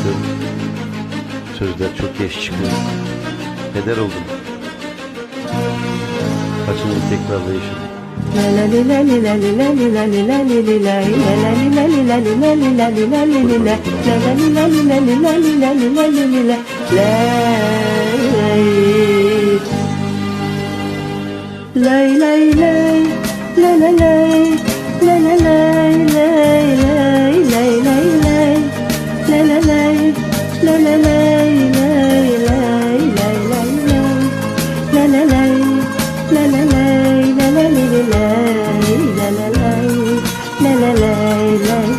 baktım. Sözler çok yaş çıkıyor. Heder oldum. Kaçının tekrarlayışı. La la la la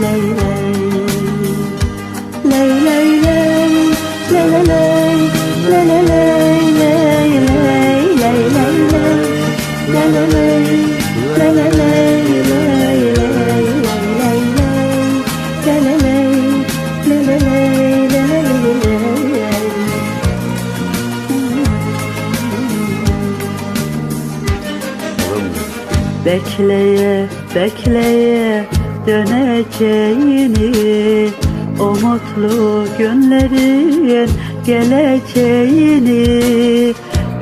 Bekleye bekleye döneceğini O mutlu günlerin geleceğini.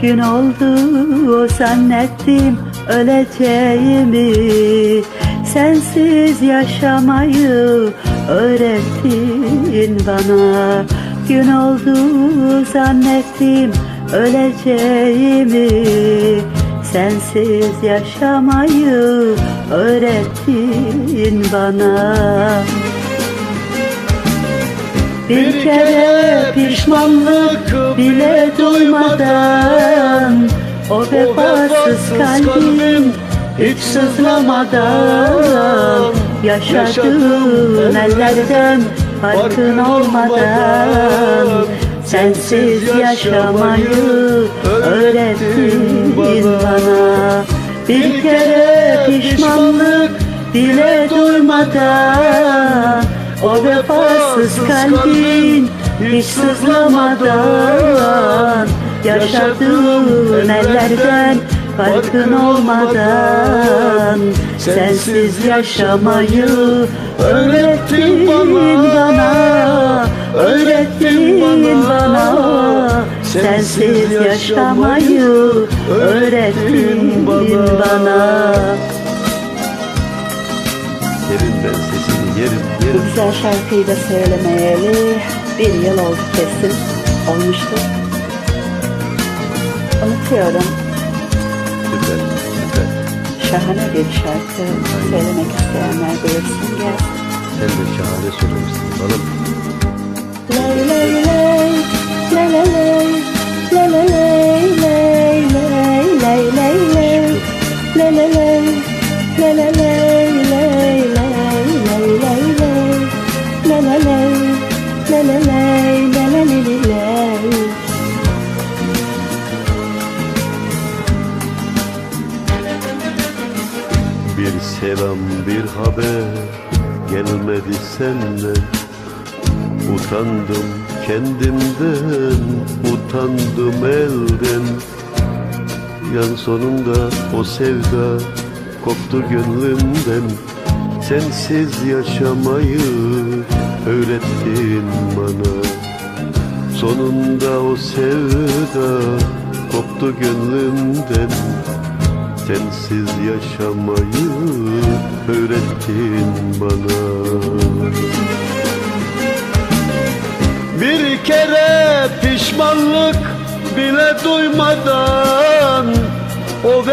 Gün oldu zannettim öleceğimi. Sensiz yaşamayı öğrettin bana. Gün oldu zannettim öleceğimi Sensiz yaşamayı öğrettin bana. Bir kere pişmanlık bile duymadan O vefasız kalbim hiç sızlamadan Yaşadığın ellerden farkın olmadan Sensiz yaşamayı öğrettin Bir kere pişmanlık dile duymadan O vefasız kalbin hiç sızlamadan Yaşadığın ellerden farkın olmadan Sensiz yaşamayı öğrettin bana. Öğrettin bana Sensiz yaşamayı öğrettin bana Yerim ben sesini yerim Bu yerim. güzel şarkıyı da söylemeyeli bir yıl oldu kesin. Olmuştu. Unutuyorum. Süper süper. Şahane bir şarkı. Söylemek isteyenler buyursun gelsin. Sen de şahane söylemişsin. Lay lay lay, lay lay lay, lay Bir selam bir haber gelmedi senden. Utandım kendimden, utandım elden. Yan sonunda o sevda koptu gönlümden. Sensiz yaşamayı öğrettin bana. Sonunda o sevda koptu gönlümden. Sensiz yaşamayı öğrettin bana. Bir kere pişmanlık bile duymadan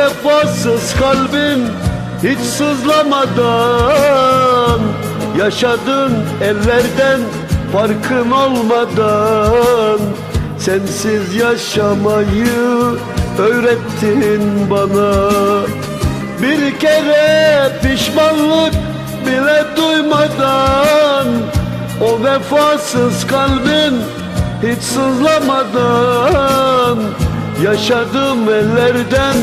vefasız kalbin hiç sızlamadan. Yaşadın ellerden farkın olmadan. Sensiz yaşamayı öğrettin bana. Bir kere pişmanlık bile duymadan. O vefasız kalbin hiç sızlamadan. Yaşadım ellerden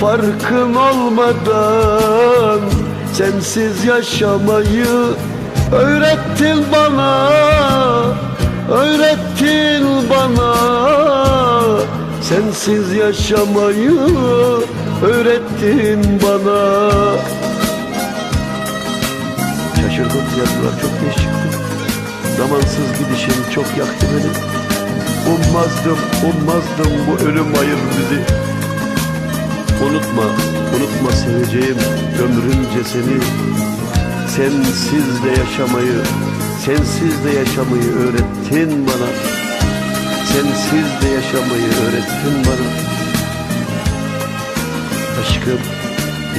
farkın olmadan Sensiz yaşamayı öğrettin bana Öğrettin bana. Sensiz yaşamayı öğrettin bana. Şaşırdım yazılar çok geç çıktı Zamansız gidişin çok yaktı beni. Ummazdım, ummazdım bu ölüm ayır bizi Unutma, unutma seveceğim ömrümce seni. Sensiz de yaşamayı, sensiz de yaşamayı öğrettin bana. Sensiz de yaşamayı öğrettin bana. Aşkım,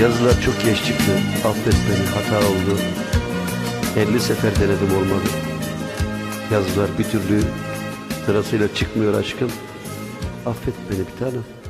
yazılar çok geç çıktı. Affet beni, hata oldu. 50 sefer denedim olmadı. Yazılar bir türlü sırasıyla çıkmıyor aşkım. Affet beni bir tanem